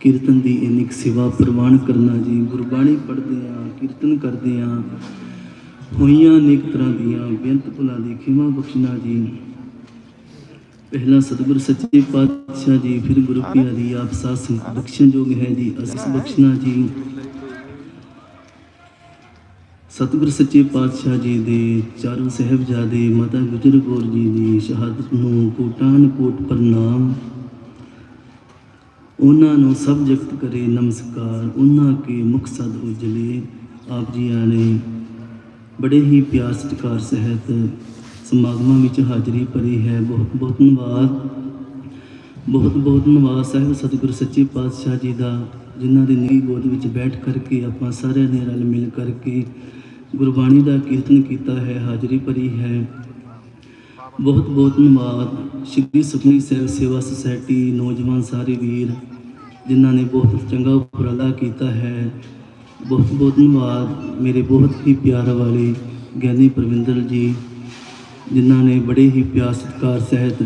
ਕੀਰਤਨ ਦੀ ਇੰਨੀ ਸੇਵਾ ਪ੍ਰਵਾਨ ਕਰਨਾ ਜੀ, ਗੁਰਬਾਣੀ ਪੜ੍ਹਦੇ ਆ ਕੀਰਤਨ ਕਰਦੇ ਆ ਹੋਈਆਂ ਅਨੇਕ ਤਰ੍ਹਾਂ ਦੀਆਂ ਬੇਅੰਤ ਭੁੱਲਾਂ ਦੀ ਖਿਮਾ ਬਖਸ਼ਣਾ ਜੀ। ਪਹਿਲਾ ਸਤਿਗੁਰ ਸੱਚੇ ਪਾਤਸ਼ਾਹ ਜੀ, ਫਿਰ ਗੁਰੂ ਪਿਆਰੀ ਆਪ ਸਾਧ ਸੰਗਤ ਬਖਸ਼ਣ ਯੋਗ ਹੈ ਜੀ, ਅਸੀਸ ਬਖਸ਼ਣਾ ਜੀ। ਸਤਿਗੁਰ ਸੱਚੇ ਪਾਤਸ਼ਾਹ ਜੀ ਦੇ ਚਾਰੋਂ ਸਹਿਬਜ਼ਾਦੇ ਮਾਤਾ ਗੁਜਰ ਕੌਰ ਜੀ ਦੀ ਸ਼ਹਾਦਤ ਨੂੰ ਕੋਟਾਨ ਕੋਟ ਪ੍ਰਣਾਮ। ਉਹਨਾਂ ਨੂੰ ਸਭ ਜਗਤ ਕਰੇ ਨਮਸਕਾਰ, ਉਹਨਾਂ ਕੇ ਮੁਖ ਸਦ ਉਜਲੇ। ਆਪ ਜੀਆਂ ਨੇ ਬੜੇ ਹੀ ਪਿਆਰ ਸਤਿਕਾਰ ਸਹਿਤ ਸਮਾਗਮਾਂ ਵਿੱਚ ਹਾਜ਼ਰੀ ਭਰੀ ਹੈ। ਬਹੁਤ ਬਹੁਤ ਧੰਨਵਾਦ। ਬਹੁਤ ਬਹੁਤ ਧੰਨਵਾਦ ਸਾਹਿਬ ਸਤਿਗੁਰ ਸੱਚੇ ਪਾਤਸ਼ਾਹ ਜੀ ਦਾ, ਜਿਨ੍ਹਾਂ ਦੇ ਨੀਂਹ ਗੋਦ ਵਿੱਚ ਬੈਠ ਕਰਕੇ ਆਪਾਂ ਸਾਰਿਆਂ ਨੇ ਰਲ ਮਿਲ ਕਰਕੇ ਗੁਰਬਾਣੀ ਦਾ ਕੀਰਤਨ ਕੀਤਾ ਹੈ, ਹਾਜ਼ਰੀ ਭਰੀ ਹੈ। ਬਹੁਤ ਬਹੁਤ ਧੰਨਵਾਦ। ਸ਼੍ਰੀ ਸੁਖਮਨੀ ਸਾਹਿਬ ਸੇਵਾ ਸੁਸਾਇਟੀ, ਨੌਜਵਾਨ ਸਾਰੇ ਵੀਰ, ਜਿਨ੍ਹਾਂ ਨੇ ਬਹੁਤ ਚੰਗਾ ਉਪਰਾਲਾ ਕੀਤਾ ਹੈ। ਬਹੁਤ ਬਹੁਤ ਧੰਨਵਾਦ। ਮੇਰੇ ਬਹੁਤ ਹੀ ਪਿਆਰ ਵਾਲੇ ਗਿਆਨੀ ਪ੍ਰਵਿੰਦਰ ਜੀ, ਜਿਨ੍ਹਾਂ ਨੇ ਬੜੇ ਹੀ ਪਿਆਰ ਸਤਿਕਾਰ ਸਹਿਤ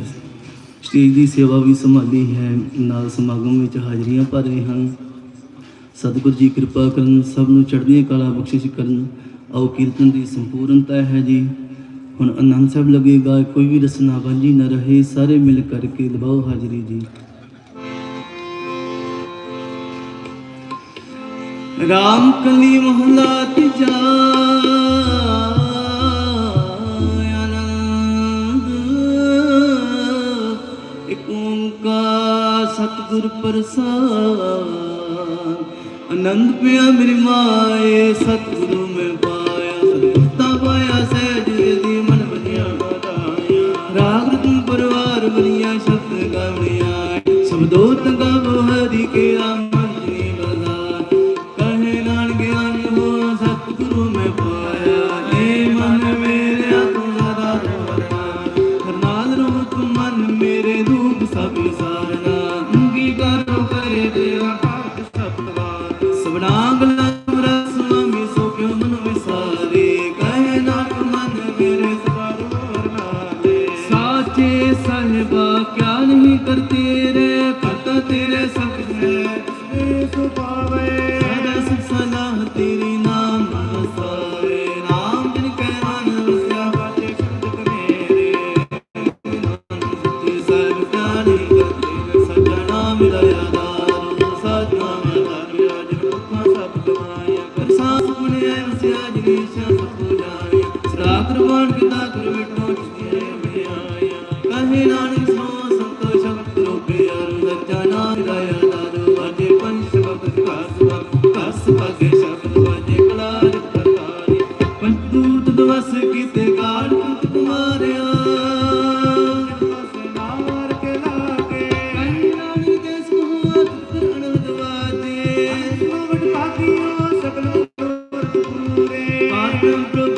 ਸਟੇਜ ਦੀ ਸੇਵਾ ਵੀ ਸੰਭਾਲੀ ਹੈ। ਨਾਲ ਸਮਾਗਮ ਵਿੱਚ ਹਾਜ਼ਰੀਆਂ ਭਰ ਰਹੇ ਹਨ। ਸਤਿਗੁਰੂ ਜੀ, ਕਿਰਪਾ ਕਰਨ, ਸਭ ਨੂੰ ਚੜ੍ਹਦੀਆਂ ਕਲਾ ਬਖਸ਼ਿਸ਼ ਕਰਨ। ਆਓ ਕੀਰਤਨ ਦੀ ਸੰਪੂਰਨਤਾ ਹੈ ਜੀ। ਹੁਣ ਆਨੰਦ ਸਾਹਿਬ ਲੱਗੇਗਾ, ਕੋਈ ਵੀ ਰਸਨਾ ਵਾਂਝੀ ਨਾ ਰਹੇ, ਸਾਰੇ ਮਿਲ ਕਰਕੇ ਲਵਾਓ ਹਾਜ਼ਰੀ ਜੀ। ਰਾਮ ਕਲੀ ਮਹਲਾ ਤੀਜਾ, ਆਨੰਦ। ਇਕ ਓੰਕਾਰ ਸਤਿਗੁਰ ਪ੍ਰਸਾਦ। ਆਨੰਦ ਪਿਆ ਮੇਰੀ ਮਾਏ, ਸਤਿਗੁਰੂ ਤੂੰ ਸਦਾ ਰਵਣਾ ਕਰਨਾਲ ਰੋ ਤੂੰ ਮਨ ਮੇਰੇ ਰੂਪ ਸਭ ਸਾਰਨਾ। ਅੰਗੀ ਕਰੋ ਕਰੇ ਤੇਰਾ ਭਾਗ ਸਤਵਾਰ ਸਬਨਾ ਪੁਣਿਆ ਵਸਿਆ ਜਿਨੀਸ਼ਾ ਸਭ ਸਦਾ ਕੁਰਬਾਨ ਕੀਤਾ ਕਰ ਵਿਟੋ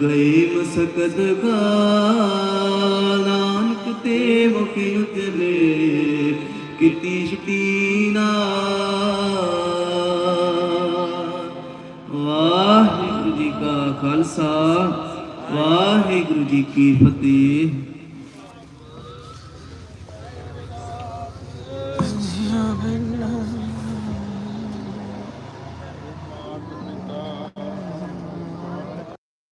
ਗਏ ਮਸਕਤ ਗਾ ਤੇ ਮੁਖ ਉਜਲੇ ਕੀਤੀ ਛੁਟੀਆਂ ਵਾਹਿਗੁਰੂ ਜੀ ਕਾ ਖਾਲਸਾ, ਵਾਹਿਗੁਰੂ ਜੀ ਕੀ ਫਤਿਹ।